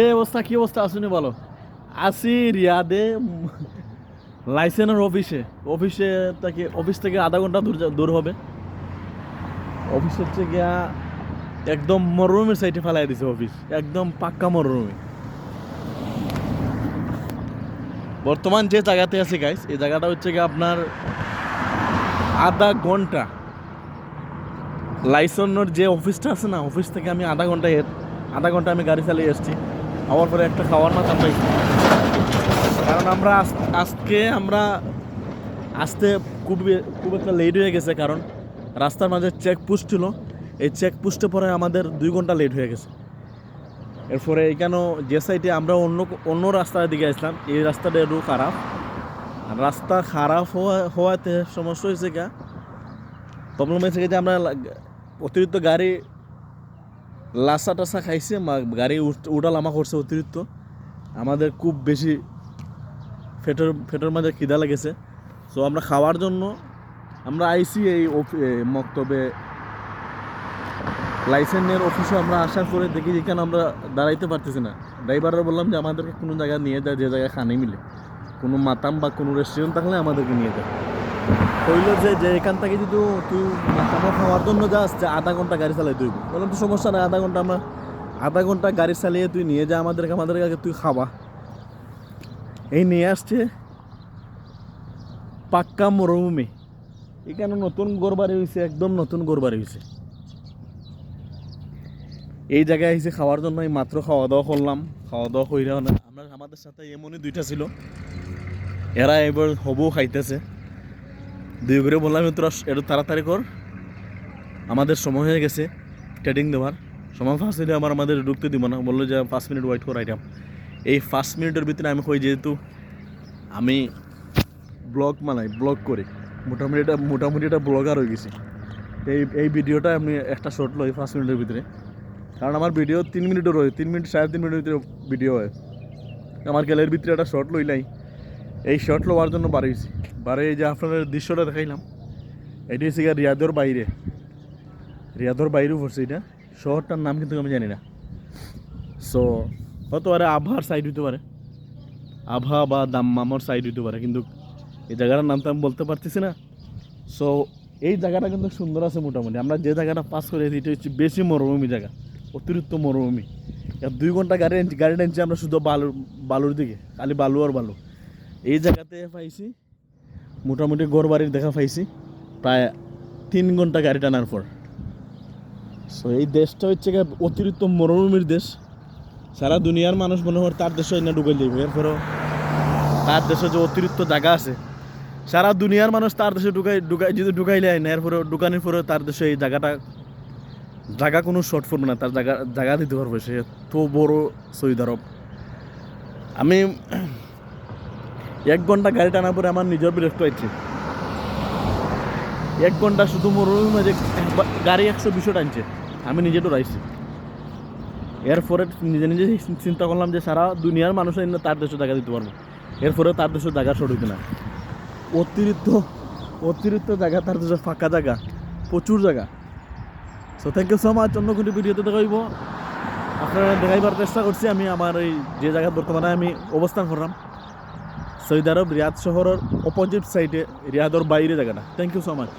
এই অবস্থা, কি অবস্থা? আসুনি বলো। আসি রিয়াদে লাইসেন্সের অফিসে। অফিসে তাকে অফিস থেকে আধা ঘণ্টা দূর দূর হবে। অফিসের থেকে একদম মরুভূমির সাইডে ফেলাই দিছে অফিস একদম পাক্কা মরুভূমি। বর্তমান যে জায়গাতে আছি গাইস এই জায়গাটা হচ্ছে কি আপনার আধা ঘণ্টা। লাইসেন্সের যে অফিসটা আছে না অফিস থেকে আমি আধা ঘণ্টা আধা ঘণ্টা আমি গাড়ি চালিয়ে এসেছি। আবার পরে একটা খাওয়ার মাথা পাইছি। কারণ আমরা আজ- আজকে আমরা আসতে খুব খুব একটা লেট হয়ে গেছে কারণ রাস্তার মাঝে চেক পোস্ট ছিল। এই চেক পোস্টে পরে আমাদের দুই ঘণ্টা লেট হয়ে গেছে। এরপরে এখানেও যে সাইডে আমরা অন্য অন্য রাস্তার দিকে আসলাম। এই রাস্তাটা একটু খারাপ। রাস্তা খারাপ হওয়া, হওয়াতে সমস্যা হয়েছে গা। প্রবলেম হয়েছে যে আমরা অতিরিক্ত গাড়ি লাসা টাসা খাইছে, মা- গাড়ি উঠ- উঠালামা করছে অতিরিক্ত। আমাদের খুব বেশি ফেটের ফেটের মাঝে খিদা লেগেছে। সো আমরা খাওয়ার জন্য আমরা আইসি এই মক্তবে। লাইসেন্সের অফিসে আমরা আসার পরে দেখি যেখানে আমরা দাঁড়াইতে পারতেছি না। ড্রাইভাররা বললাম যে আমাদেরকে কোনো জায়গায় নিয়ে যায় যে জায়গায় খানে মিলে। কোনো মাতাম বা কোনো রেস্টুরেন্ট থাকলে আমাদেরকে নিয়ে যায় কইলো যে যে এখান থেকে যদি তুই মাতামা খাওয়ার জন্য যাস যে আধা ঘণ্টা গাড়ি চালাই তুই। বললাম, তো সমস্যা নাই, আধা ঘণ্টা আমরা আধা ঘণ্টা গাড়ি চালিয়ে তুই নিয়ে যা আমাদেরকে আমাদের আগে তুই খাওয়া। এই নিয়ে আসছে পাক্কা মরুভূমি। এখানে নতুন গোর বাড়ি হয়েছে একদম নতুন গোর বাড়ি হয়েছে এই জায়গায় এসে খাওয়ার জন্য, এই মাত্র খাওয়া দাওয়া করলাম। খাওয়া দাওয়া কইরা না, আমরা আমাদের সাথে এমনই দুইটা ছিল। এরা এবার হবু খাইতেছে। দুই করে বললাম তোরা একটু তাড়াতাড়ি কর। আমাদের সময় হয়ে গেছে ট্রেডিং দেওয়ার। সময় ফার্স্ট দিলে আমার আমাদের ঢুকতে দিব না। বলল যে, পাঁচ মিনিট ওয়েট কর আইটাম এই পাঁচ মিনিটের ভিতরে আমি কই, যেহেতু আমি ব্লগ বানাই, ব্লগ করি, মোটামুটি এটা মোটামুটি এটা ব্লগার হয়ে গেছি। এই এই ভিডিওটা আমি একটা শর্ট লই পাঁচ মিনিটের ভিতরে। কারণ আমার ভিডিও তিন মিনিটও রয়ে তিন মিনিট, সাড়ে তিন মিনিটের ভিতরে ভিডিও হয়। আমার গেলের ভিতরে একটা শর্ট লইলাই এই শর্ট লওয়ার জন্য বাড়িয়েছি বারে এই যে আপনাদের দৃশ্যটা দেখাইলাম, এটি হচ্ছে রিয়াদর বাইরে। রিয়াদর বাইরেও পড়ছে এটা। শহরটার নাম কিন্তু আমি জানি না। সো হতে পারে আবহার সাইড হইতে পারে। আভা বা দাম্মামর সাইড হইতে পারে, কিন্তু এই জায়গাটার নাম তো আমি বলতে পারতেছি না। সো এই জায়গাটা কিন্তু সুন্দর আছে মোটামুটি। আমরা যে জায়গাটা পাস করে এটা হচ্ছে বেশি মরুভূমি জায়গা, অতিরিক্ত মরুভূমি। দুই ঘণ্টা গাড়ি গাড়ি আনছি আমরা শুধু বালুর বালুর দিকে, খালি বালু আর বালু। এই জায়গাতে পাইছি, মোটামুটি ঘর বাড়ির দেখা পাইছি, প্রায় তিন ঘণ্টা গাড়ি টানার পর। সো এই দেশটা হচ্ছে অতিরিক্ত মরুভূমির দেশ। সারা দুনিয়ার মানুষ মনে হয় তার দেশে না ঢুকাই যাবে এরপরেও তার দেশে যে অতিরিক্ত জায়গা আছে, সারা দুনিয়ার মানুষ তার দেশে ঢুকাই ঢুকাই যদি ঢুকাইলে না এরপরে ঢুকানোর পরে তার দেশে এই জায়গাটা জায়গা কোনো শর্ট পড়বে না, তার জায়গা জায়গা দিতে পারবে। সে তো বড় সৌদি আরব আমি এক ঘণ্টা গাড়ি টানার পরে আমার নিজের বিরক্ত হচ্ছে এক ঘণ্টা শুধু মাঝে একবার- গাড়ি একশো বিশো টানছে, আমি নিজে ডরাইছি। এরপরে নিজে নিজে চিন্তা করলাম যে সারা দুনিয়ার মানুষ তার দেশে জায়গা দিতে পারব। এরপরে তার দেশে জায়গা সরিতে না। অতিরিক্ত অতিরিক্ত জায়গা তার দেশে ফাঁকা জায়গা, প্রচুর জায়গা। So thank you so much অন্য কোনো ভিডিওতে দেখাইব আপনারা দেখাইবার চেষ্টা করছি আমি, আমার এই যে জায়গা বর্তমানে আমি অবস্থান করলাম। সৌদি আরব রিয়াদ শহরের অপোজিট সাইডে রিয়াদর বাইরে জায়গাটা। Thank you so much